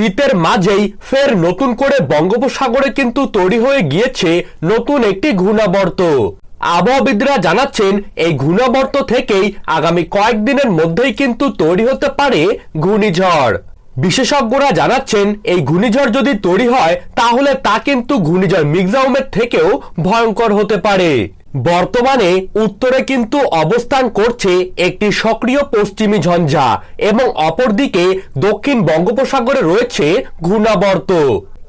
শীতের মাঝেই ফের নতুন করে বঙ্গোপসাগরে কিন্তু তৈরি হয়ে গিয়েছে নতুন একটি ঘূর্ণাবর্ত। আবহাওয়াবিদরা জানাচ্ছেন, এই ঘূর্ণাবর্ত থেকেই আগামী কয়েকদিনের মধ্যেই কিন্তু তৈরি হতে পারে ঘূর্ণিঝড়। বিশেষজ্ঞরা জানাচ্ছেন, এই ঘূর্ণিঝড় যদি তৈরি হয়, তাহলে তা কিন্তু ঘূর্ণিঝড় মিগজাউমের থেকেও ভয়ঙ্কর হতে পারে। বর্তমানে উত্তরে কিন্তু অবস্থান করছে একটি সক্রিয় পশ্চিমী ঝঞ্ঝা এবং অপরদিকে দক্ষিণ বঙ্গোপসাগরে রয়েছে ঘূর্ণাবর্ত।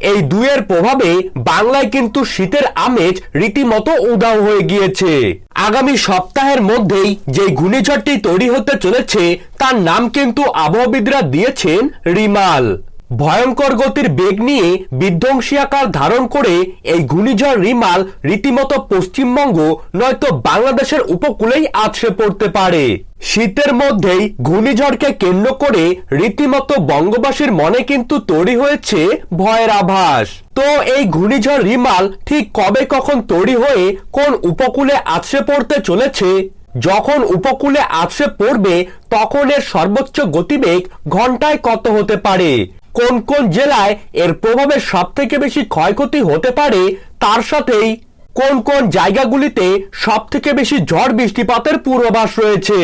এই দুয়ের প্রভাবে বাংলায় কিন্তু শীতের আমেজ রীতিমতো উদাও হয়ে গিয়েছে। আগামী সপ্তাহের মধ্যেই যে ঘূর্ণিঝড়টি তৈরি হতে চলেছে, তার নাম কিন্তু আবহাওয়াবিদরা দিয়েছেন রিমাল। ভয়ঙ্কর গতির বেগ নিয়ে বিধ্বংসী আকার ধারণ করে এই ঘূর্ণিঝড় রিমাল রীতিমতো পশ্চিমবঙ্গ, নয়তো বাংলাদেশের উপকূলেই আছড়ে পড়তে পারে। শীতের মধ্যেই ঘূর্ণিঝড়কে কেন্দ্র করে রীতিমতো বঙ্গবাসীর মনে কিন্তু তৈরি হয়েছে ভয়ের আভাস। তো এই ঘূর্ণিঝড় রিমাল ঠিক কবে কখন তৈরি হয়ে কোন উপকূলে আছড়ে পড়তে চলেছে? যখন উপকূলে আছড়ে পড়বে, তখন এর সর্বোচ্চ গতিবেগ ঘন্টায় কত হতে পারে? কোন কোন জেলায় এর প্রভাবে সবথেকে বেশি ক্ষয়ক্ষতি হতে পারে, তার সাথেই কোন কোন জায়গাগুলিতে সবথেকে বেশি ঝড় বৃষ্টিপাতের পূর্বাভাস রয়েছে।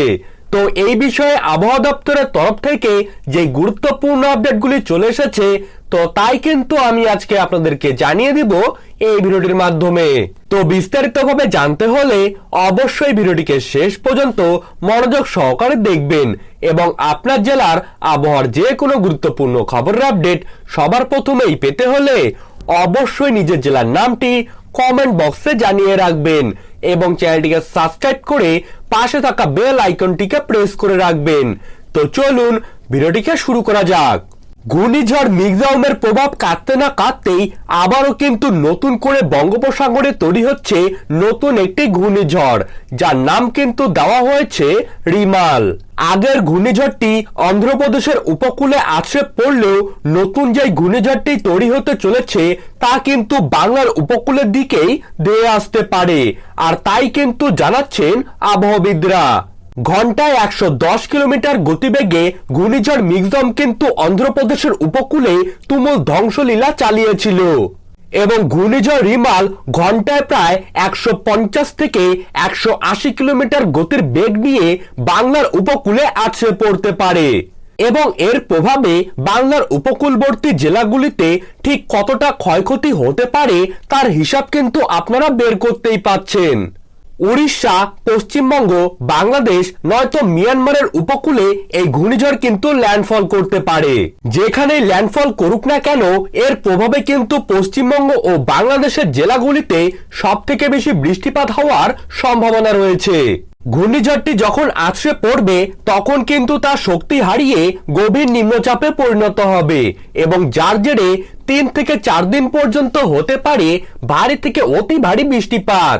তো এই বিষয়ে আবহাওয়া দপ্তরের তরফ থেকে যে গুরুত্বপূর্ণ আপডেটগুলি চলে এসেছে, তো তাই কিন্তু আমি আজকে আপনাদেরকে জানিয়ে দিব এই ভিডিওটির মাধ্যমে। তো বিস্তারিতভাবে জানতে হলে অবশ্যই ভিডিওটিকে শেষ পর্যন্ত মনোযোগ সহকারে দেখবেন এবং আপনার জেলার আবহাওয়ার যে কোনো গুরুত্বপূর্ণ খবরের আপডেট সবার প্রথমেই পেতে হলে অবশ্যই নিজের জেলার নামটি কমেন্ট বক্সে জানিয়ে রাখবেন এবং চ্যানেলটিকে সাবস্ক্রাইব করে পাশে থাকা বেল আইকনটিকে প্রেস করে রাখবেন। তো চলুন, ভিডিওটিকে শুরু করা যাক। ঘূর্ণিঝড় মিগজাউমের প্রভাব কাটতে না কাটতেই আবারও কিন্তু নতুন করে বঙ্গোপসাগরে তৈরি হচ্ছে নতুন একটি ঘূর্ণিঝড়, যার নাম কিন্তু দেওয়া হয়েছে রিমাল। আগের ঘূর্ণিঝড়টি অন্ধ্রপ্রদেশের উপকূলে আছড়ে পড়লেও নতুন যে ঘূর্ণিঝড়টি তৈরি হতে চলেছে, তা কিন্তু বাংলার উপকূলের দিকেই ধেয়ে আসতে পারে। আর তাই কিন্তু জানাচ্ছেন আবহাওয়াবিদরা ঘন্টায় একশো দশ কিলোমিটার গতিবেগে ঘূর্ণিঝড় মিগজম কিন্তু অন্ধ্রপ্রদেশের উপকূলে তুমুল ধ্বংসলীলা চালিয়েছিল। এবং ঘূর্ণিঝড় রিমাল ঘন্টায় প্রায় একশো পঞ্চাশ থেকে একশো আশি কিলোমিটার গতির বেগ নিয়ে বাংলার উপকূলে আছড়ে পড়তে পারে। এবং এর প্রভাবে বাংলার উপকূলবর্তী জেলাগুলিতে ঠিক কতটা ক্ষয়ক্ষতি হতে পারে তার হিসাব কিন্তু আপনারা বের করতেই পাচ্ছেন। উড়িষ্যা, পশ্চিমবঙ্গ, বাংলাদেশ, নয়তো মিয়ানমারের উপকূলে এই ঘূর্ণিঝড় কিন্তু ল্যান্ডফল করতে পারে। যেখানে ল্যান্ডফল করুক না কেন, এর প্রভাবে কিন্তু পশ্চিমবঙ্গ ও বাংলাদেশের জেলাগুলিতে সব থেকে বেশি বৃষ্টিপাত হওয়ার সম্ভাবনা রয়েছে। ঘূর্ণিঝড়টি যখন আছড়ে পড়বে, তখন কিন্তু তার শক্তি হারিয়ে গভীর নিম্নচাপে পরিণত হবে এবং যার জেরে তিন থেকে চার দিন পর্যন্ত হতে পারে ভারী থেকে অতি ভারী বৃষ্টিপাত।